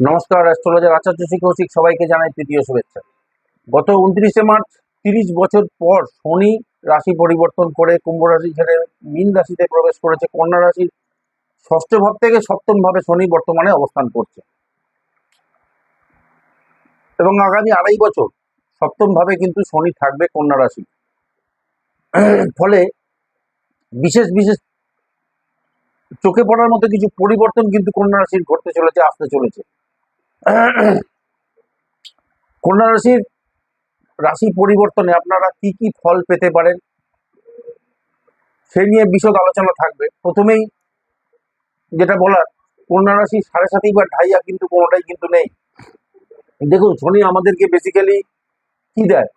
নমস্কার, অ্যাস্ট্রোলজার আচার্য শিক্ষক সবাইকে জানাই তৃতীয় শুভেচ্ছা। গত উনত্রিশে মার্চ, তিরিশ বছর পর শনি রাশি পরিবর্তন করে কুম্ভ রাশি ছেড়ে মীন রাশিতে প্রবেশ করেছে, কন্যা রাশির ষষ্ঠ ভাব থেকে সপ্তম ভাবে শনি বর্তমানে অবস্থান করছে। এবং আগামী আড়াই বছর সপ্তম ভাবে কিন্তু শনি থাকবে কন্যা রাশি। ফলে বিশেষ বিশেষ চোখে পড়ার মতো কিছু পরিবর্তন কিন্তু কন্যা রাশির ঘটতে চলেছে, আসতে চলেছে। কন্যা রাশির রাশি পরিবর্তনে আপনারা কি কি ফল পেতে পারেন? সেই নিয়ে বিশদ আলোচনা থাকবে। প্রথমেই যেটা বলার, কন্যা রাশি সাড়ে সাতই বা ঢাইয়া কিন্তু কোনোটাই কিন্তু নেই। দেখুন, শনি আমাদেরকে বেসিক্যালি কি দেয়?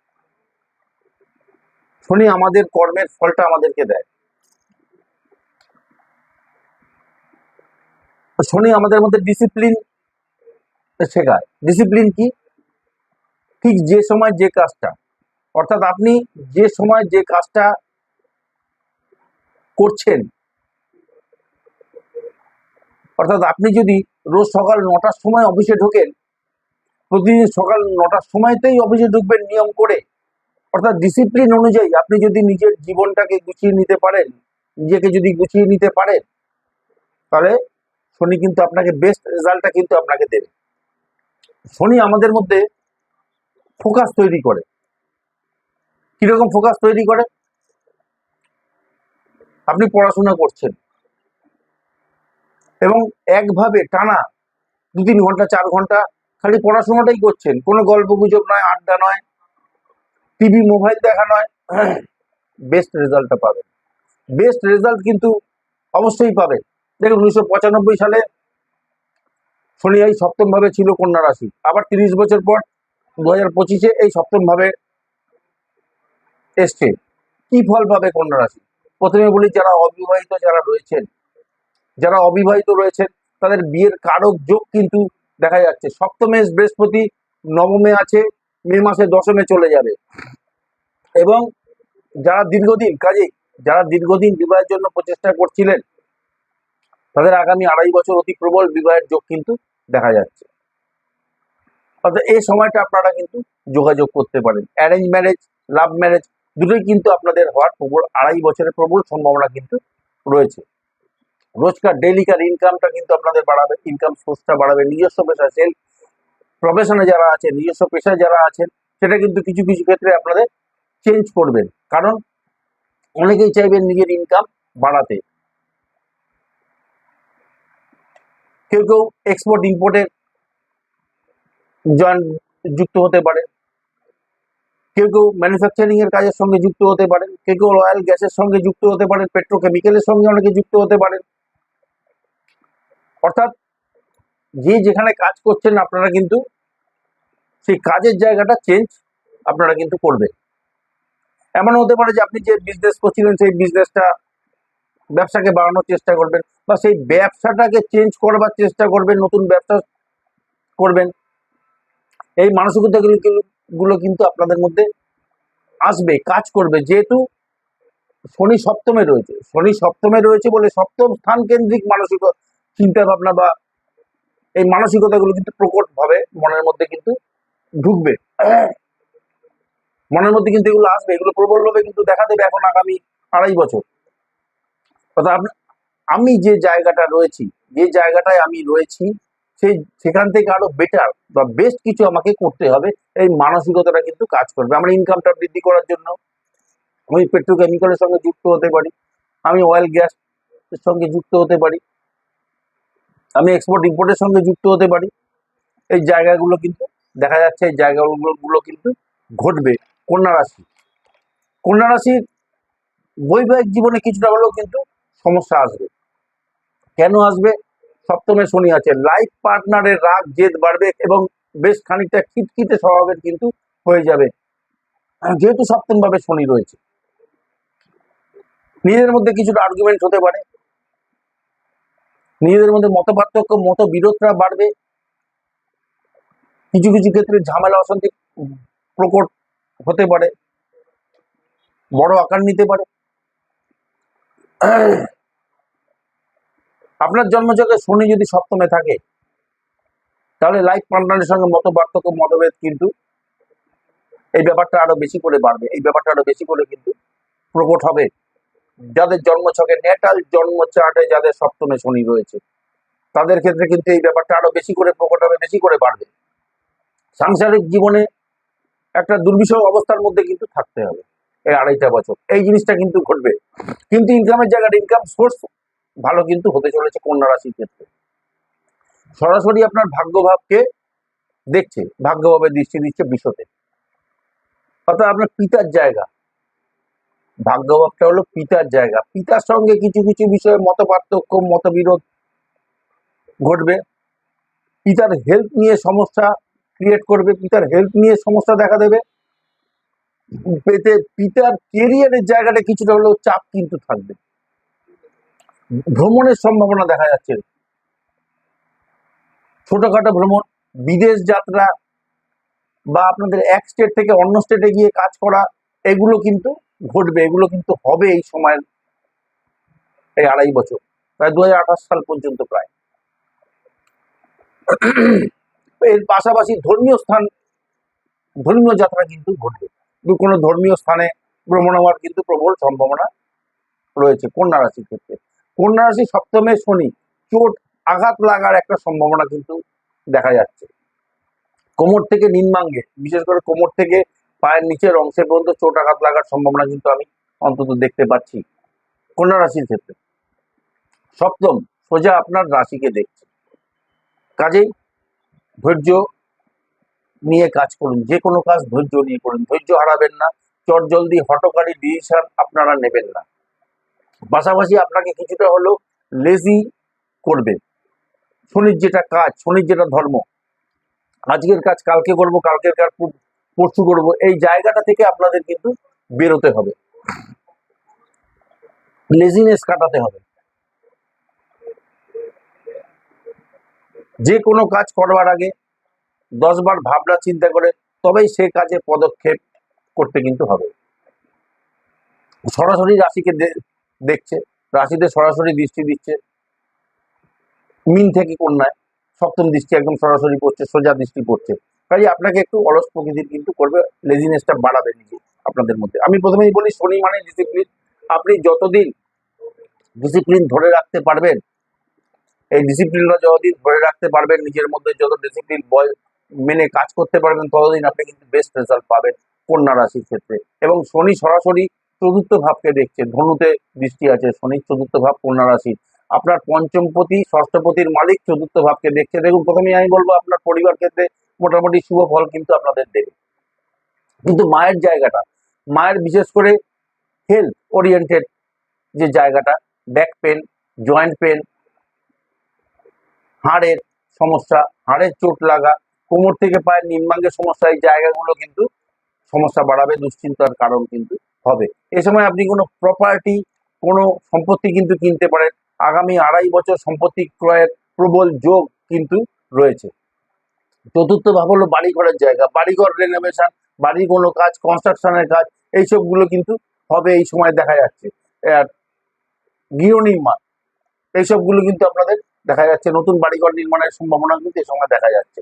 শনি আমাদের কর্মের ফলটা আমাদেরকে দেয়। শনি আমাদের মধ্যে ডিসিপ্লিন শেখায়। ডিসিপ্লিন কি? ঠিক যে সময় যে কাজটা। অর্থাৎ আপনি যে সময় যে কাজটা করছেন, অর্থাৎ আপনি যদি রোজ সকাল নটার সময় অফিসে ঢোকেন, প্রতিদিন সকাল নটার সময়তেই অফিসে ঢুকবেন নিয়ম করে। অর্থাৎ ডিসিপ্লিন অনুযায়ী আপনি যদি নিজের জীবনটাকে গুছিয়ে নিতে পারেন, নিজেকে যদি গুছিয়ে নিতে পারেন, তাহলে শনি কিন্তু আপনাকে বেস্ট রেজাল্টটা কিন্তু আপনাকে দেবে। শনি আমাদের মধ্যে ফোকাস তৈরি করে। কীরকম ফোকাস তৈরি করে? আপনি পড়াশোনা করছেন। এবং একভাবে টানা দু তিন ঘণ্টা, চার ঘণ্টা খালি পড়াশোনাটাই করছেন। কোনো গল্প গুজব নয়, আড্ডা নয়, টিভি, মোবাইল দেখা নয় বেস্ট রেজাল্টটা পাবেন। বেস্ট রেজাল্ট কিন্তু অবশ্যই পাবে দেখুন, উনিশশো পঁচানব্বই সালে শনি এই সপ্তম ভাবে ছিল কন্যা রাশি। আবার তিরিশ বছর পর দু হাজার পঁচিশে এই সপ্তম ভাবে এসছে। কি ফল পাবে কন্যা রাশি? প্রথমে বলি, যারা অবিবাহিত যারা রয়েছেন, যারা অবিবাহিত রয়েছেন, তাদের বিয়ের কারক যোগ কিন্তু দেখা যাচ্ছে। সপ্তমে বৃহস্পতি, নবমে আছে, মে মাসে দশমে চলে যাবে। এবং যারা দীর্ঘদিন কাজে যারা দীর্ঘদিন বিবাহের জন্য প্রচেষ্টা করছিলেন, তাদের আগামী আড়াই বছর অতি প্রবল বিবাহের যোগ কিন্তু দেখা যাচ্ছে। অর্থাৎ এই সময়টা আপনারা কিন্তু যোগাযোগ করতে পারেন। অ্যারেঞ্জ ম্যারেজ লাভ ম্যারেজ দুটোই কিন্তু আপনাদের হওয়ার প্রবল আড়াই বছরের প্রবল সম্ভাবনা কিন্তু রয়েছে। রোজকার ডেলিকার ইনকামটা কিন্তু আপনাদের বাড়াবে ইনকাম সোর্সটা বাড়াবে। নিজস্ব পেশা সেল প্রফেশনে যারা আছেন, নিজস্ব পেশায় যারা আছেন, সেটা কিন্তু কিছু কিছু ক্ষেত্রে আপনাদের চেঞ্জ করবেন কারণ অনেকেই চাইবেন নিজের ইনকাম বাড়াতে। কেউ কেউ এক্সপোর্ট ইম্পোর্টের জয়েন যুক্ত হতে পারে। কেউ কেউ ম্যানুফ্যাকচারিং এর কাজের সঙ্গে যুক্ত হতে পারেন কেউ কেউ অয়েল গ্যাসের সঙ্গে যুক্ত হতে পারেন পেট্রোকেমিক্যালের সঙ্গে অনেকে যুক্ত হতে পারেন অর্থাৎ যে যেখানে কাজ করছেন আপনারা কিন্তু সেই কাজের জায়গাটা চেঞ্জ আপনারা কিন্তু করবেন। এমন হতে পারে যে আপনি যে বিজনেস করছিলেন, সেই বিজনেসটা ব্যবসাকে বাড়ানোর চেষ্টা করবেন বা সেই ব্যবসাটাকে চেঞ্জ করবার চেষ্টা করবেন, নতুন ব্যবসা করবেন। এই মানসিকতাগুলো গুলো কিন্তু আপনাদের মধ্যে আসবে, কাজ করবে। যেহেতু শনি সপ্তমে রয়েছে, শনি সপ্তমে রয়েছে বলে সপ্তম স্থান কেন্দ্রিক মানসিক চিন্তা ভাবনা বা এই মানসিকতাগুলো কিন্তু প্রকট ভাবে মনের মধ্যে কিন্তু ঢুকবে। মনের মধ্যে কিন্তু এগুলো আসবে, এগুলো প্রবলভাবে কিন্তু দেখা দেবে এখন আগামী আড়াই বছর। আমি যে জায়গাটা রয়েছি, যে জায়গাটায় আমি রয়েছি সেই সেখান থেকে আরও বেটার বা বেস্ট কিছু আমাকে করতে হবে, এই মানসিকতাটা কিন্তু কাজ করবে। আমার ইনকামটা বৃদ্ধি করার জন্য আমি পেট্রোকেমিক্যালের সঙ্গে যুক্ত হতে পারি, আমি অয়েল গ্যাস এর সঙ্গে যুক্ত হতে পারি, আমি এক্সপোর্ট ইম্পোর্টের সঙ্গে যুক্ত হতে পারি। এই জায়গাগুলো কিন্তু, দেখা যাচ্ছে এই জায়গাগুলো কিন্তু ঘটবে। কন্যা রাশি, কন্যা রাশির বৈবাহিক জীবনে কিছুটা হলেও কিন্তু সমস্যা আসবে। কেন আসবে? সপ্তমে শনি আছে। লাইফ পার্টনারের রাগ, জেদ বাড়বে এবং বেশ খানিকটা খিটখিটে স্বভাবের কিন্তু হয়ে যাবে। যেহেতু সপ্তম ভাবে শনি রয়েছে। নিজেদের মধ্যে কিছুটা আর্গুমেন্ট হতে পারে। নিজেদের মধ্যে মত পার্থক্য, মত বিরোধটা বাড়বে। কিছু কিছু ক্ষেত্রে ঝামেলা, অশান্তি প্রকট হতে পারে। বড় আকার নিতে পারে। আপনার জন্মযোগে শনি যদি সপ্তমে থাকে, তাহলে লাইফ পার্টনারের সঙ্গে মত পার্থক্য, মতভেদ কিন্তু এই ব্যাপারটা আরও বেশি করে বাড়বে। এই ব্যাপারটা আরও বেশি করে কিন্তু প্রকট হবে। যাদের জন্মছকে, নেটাল জন্ম চার্টে যাদের সপ্তমে শনি রয়েছে, তাদের ক্ষেত্রে কিন্তু এই ব্যাপারটা আরও বেশি করে প্রকট হবে, বেশি করে বাড়বে। সাংসারিক জীবনে একটা দুর্বিষহ অবস্থার মধ্যে কিন্তু থাকতে হবে। এই আড়াইটা বছর। এই জিনিসটা কিন্তু ঘটবে। কিন্তু ইনকামের জায়গাটা ইনকাম সোর্স ভালো কিন্তু হতে চলেছে কন্যা রাশির ক্ষেত্রে। সরাসরি আপনার ভাগ্যভাবকে দেখছে ভাগ্যভাবে দৃষ্টি দিচ্ছে বিশ্বতে অর্থাৎ আপনার পিতার জায়গা। ভাগ্যভাবটা হলো পিতার জায়গা। পিতার সঙ্গে কিছু কিছু বিষয়ে মত পার্থক্য মতবিরোধ ঘটবে। পিতার হেলথ নিয়ে সমস্যা ক্রিয়েট করবে। পিতার হেলথ নিয়ে সমস্যা দেখা দেবে। পেতে পিতার কেরিয়ারের জায়গাটা কিছুটা হলেও চাপ কিন্তু থাকবে। ভ্রমণের সম্ভাবনা দেখা যাচ্ছে। ছোটখাটো ভ্রমণ, বিদেশ যাত্রা বা আপনাদের এক স্টেট থেকে অন্য স্টেটে গিয়ে কাজ করা, এগুলো কিন্তু ঘটবে, এগুলো কিন্তু হবে এই সময়ের, এই আড়াই বছর, প্রায় দুহাজার আঠাশ সাল পর্যন্ত প্রায়। এর পাশাপাশি ধর্মীয় স্থান, ধর্মীয় যাত্রা কিন্তু ঘটবে। কোনো ধর্মীয় স্থানে ভ্রমণ হওয়ার কিন্তু প্রবল সম্ভাবনা রয়েছে কন্যা রাশির ক্ষেত্রে। কন্যা রাশি সপ্তমে শনি, চোট, আঘাত লাগার একটা সম্ভাবনা কিন্তু দেখা যাচ্ছে। কোমর থেকে নিম্নাঙ্গে বিশেষ করে কোমর থেকে পায়ের নিচের অংশে পর্যন্ত চোট, আঘাত লাগার সম্ভাবনা কিন্তু আমি অন্তত দেখতে পাচ্ছি কন্যা রাশির ক্ষেত্রে। সপ্তম, সোজা আপনার রাশিকে দেখছে। কাজেই ধৈর্য নিয়ে কাজ করুন, যে কোনো কাজ ধৈর্য নিয়ে করুন। ধৈর্য হারাবেন না চট জলদি হটকারী ডিসিশন আপনারা নেবেন না। পাশাপাশি আপনাকে কিছুটা হলো লেজি করবে। শনির যেটা কাজ, শনির যেটা ধর্ম, আজকের কাজ কালকে করব, কালকের কাজ পরশু করব, এই জায়গাটা থেকে আপনাদের কিন্তু বেরোতে হবে। লেজিনেস কাটাতে হবে। যে কোনো কাজ করবার আগে দশবার ভাবনা চিন্তা করে তবেই সে কাজে পদক্ষেপ করতে কিন্তু হবে। সরাসরি রাশিকে দেখছে, রাশিতে সরাসরি দৃষ্টি দিচ্ছে। মিন থেকে কন্যায়, সপ্তম দৃষ্টি একদম সরাসরি পড়ছে, সোজা দৃষ্টি পড়ছে। কাজে আপনাকে একটু অলস প্রকৃতির কিন্তু করবে লেজিনেসটা বাড়াবে নিজে আপনাদের মধ্যে। আমি প্রথমেই বলি, শনি মানে ডিসিপ্লিন আপনি যতদিন ডিসিপ্লিন ধরে রাখতে পারবেন, এই ডিসিপ্লিনটা যতদিন ধরে রাখতে পারবেন, নিজের মধ্যে যত ডিসিপ্লিন বয় মেনে কাজ করতে পারবেন, ততদিন আপনি কিন্তু বেস্ট রেজাল্ট পাবেন কন্যা রাশির ক্ষেত্রে। এবং শনি সরাসরি চতুর্থ ভাবকে দেখছে, ধনুতে দৃষ্টি আছে শনির চতুর্থ ভাব কন্যা রাশি আপনার পঞ্চমপতি, ষষ্ঠপতির মালিক চতুর্থ ভাবকে দেখছে। দেখুন, প্রথমেই আমি বলব, আপনার পরিবার ক্ষেত্রে মোটামুটি শুভ ফল কিন্তু আপনাদের দেবে। কিন্তু মায়ের জায়গাটা, মায়ের বিশেষ করে হেলথ ওরিয়েন্টেড যে জায়গাটা ব্যাক পেন জয়েন্ট পেন হাড়ের সমস্যা, হাড়ের চোট লাগা কোমর থেকে পায়ের নিম্নাঙ্গের সমস্যা, এই জায়গাগুলো কিন্তু সমস্যা বাড়াবে, দুশ্চিন্তার কারণ কিন্তু হবে। এ সময় আপনি কোনো প্রপার্টি কোনো সম্পত্তি কিন্তু কিনতে পারেন। আগামী আড়াই বছর সম্পত্তি ক্রয়ের প্রবল যোগ কিন্তু রয়েছে। চতুর্থ ভাব হলো বাড়িঘরের জায়গা, বাড়িঘর রেনোভেশন বাড়ির কোনো কাজ কনস্ট্রাকশনের কাজ, এইসবগুলো কিন্তু হবে এই সময় দেখা যাচ্ছে। আর গৃহ নির্মাণ, এইসবগুলো কিন্তু আপনাদের দেখা যাচ্ছে। নতুন বাড়িঘর নির্মাণের সম্ভাবনা কিন্তু এই সময় দেখা যাচ্ছে।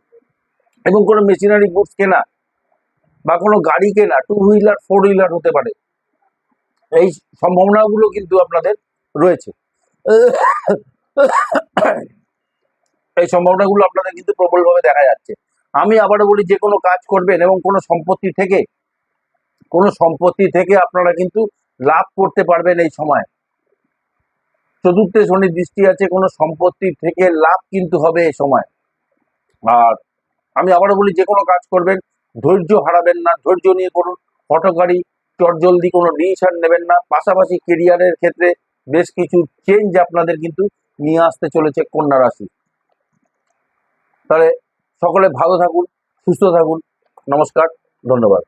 এবং কোনো মেশিনারি গুডস কেনা বা কোনো গাড়ি কেনা টু হুইলার ফোর হুইলার হতে পারে। এই সম্ভাবনাগুলো কিন্তু আপনাদের রয়েছে। এই সম্ভাবনাগুলো আপনাদের কিন্তু প্রবলভাবে দেখা যাচ্ছে। আমি আবারও বলি, যে কোনো কাজ করবেন এবং কোনো সম্পত্তি থেকে, কোনো সম্পত্তি থেকে আপনারা কিন্তু লাভ করতে পারবেন এই সময়। চতুর্থে শনির দৃষ্টি আছে, কোনো সম্পত্তি থেকে লাভ কিন্তু হবে এই সময়। আর আমি আবারও বলি, যে কোনো কাজ করবেন, ধৈর্য হারাবেন না, ধৈর্য নিয়ে করুন হটকারী চটজলদি কোনো ডিসিশন নেবেন না। পাশাপাশি কেরিয়ারের ক্ষেত্রে বেশ কিছু চেঞ্জ আপনাদের কিন্তু নিয়ে আসতে চলেছে কন্যা রাশি। তাহলে সকলে ভালো থাকুন, সুস্থ থাকুন। নমস্কার, ধন্যবাদ।